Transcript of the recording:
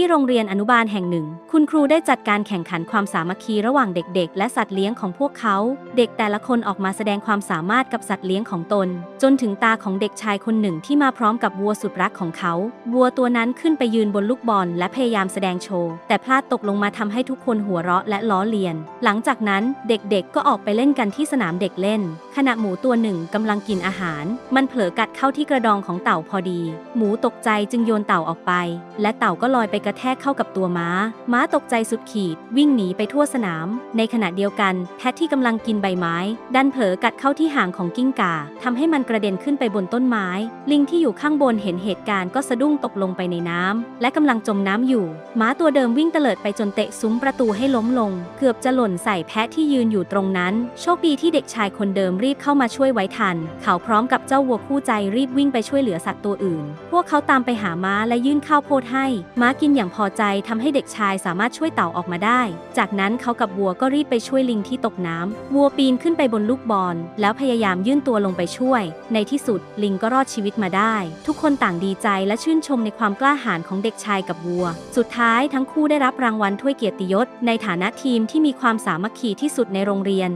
ที่โรงเรียนอนุบาลแห่งหนึ่ง คุณครูได้จัดการแข่งขันความสามัคคีระหว่างเด็ก ๆ และสัตว์เลี้ยงของพวกเขา เด็กแต่ละคนออกมาแสดงความสามารถกับสัตว์เลี้ยงของตน จนถึงตาของเด็กชายคนหนึ่งที่มาพร้อมกับวัวสุดรักของเขา วัวตัวนั้นขึ้นไปยืนบนลูกบอลและพยายามแสดงโชว์ แต่พลาดตกลงมาทำให้ทุกคนหัวเราะและล้อเลียน หลังจากนั้นเด็กๆ ก็ออกไปเล่นกันที่สนามเด็กเล่น ขณะหมูตัวหนึ่งกำลังกินอาหาร มันเผลอกัดเข้าที่กระดองของเต่าพอดี หมูตกใจจึงโยนเต่าออกไป และเต่าก็ลอยไปกระแทกเข้ากับตัวม้า ม้าตกใจสุดขีด วิ่งหนีไปทั่วสนาม ในขณะเดียวกันแพทที่กำลังกินใบไม้ ดันเผลอกัดเข้าที่หางของกิ้งก่าทำให้มันกระเด็นขึ้นไปบนต้นไม้ ลิงที่อยู่ข้างบนเห็นเหตุการณ์ก็สะดุ้งตกลงไปในน้ำและกำลังจมน้ำอยู่ ม้าตัวเดิมวิ่งเตลิดไปจนเตะซุ้มประตูให้ล้มลง เกือบจะหล่นใส่แพะที่ยืนอยู่ตรงนั้น โชคดีที่เด็กชายคนเดิมรีบเข้ามาช่วยไว้ทัน เขาพร้อมกับเจ้าวัวคู่ใจรีบวิ่งไปช่วยเหลือสัตว์ตัวอื่น พวกเขาตามไปหาม้าและยื่นข้าวโพดให้ ม้ากินอย่างพอใจทำให้เด็กชายสามารถช่วยเต่าออกมาได้ จากนั้นเขากับวัวก็รีบไปช่วยลิงที่ตกน้ำวัวปีนขึ้นไปบนลูกบอลแล้วพยายามยื่นตัวลงไปช่วย ในที่สุดลิงก็รอดชีวิตมาได้ ทุกคนต่างดีใจและชื่นชมในความกล้าหาญของเด็กชายกับวัว สุดท้ายทั้งคู่ได้รับรางวัลถ้วยเกียรติยศ ในฐานะทีมที่มีความสามัคคีที่สุดในโรงเรียน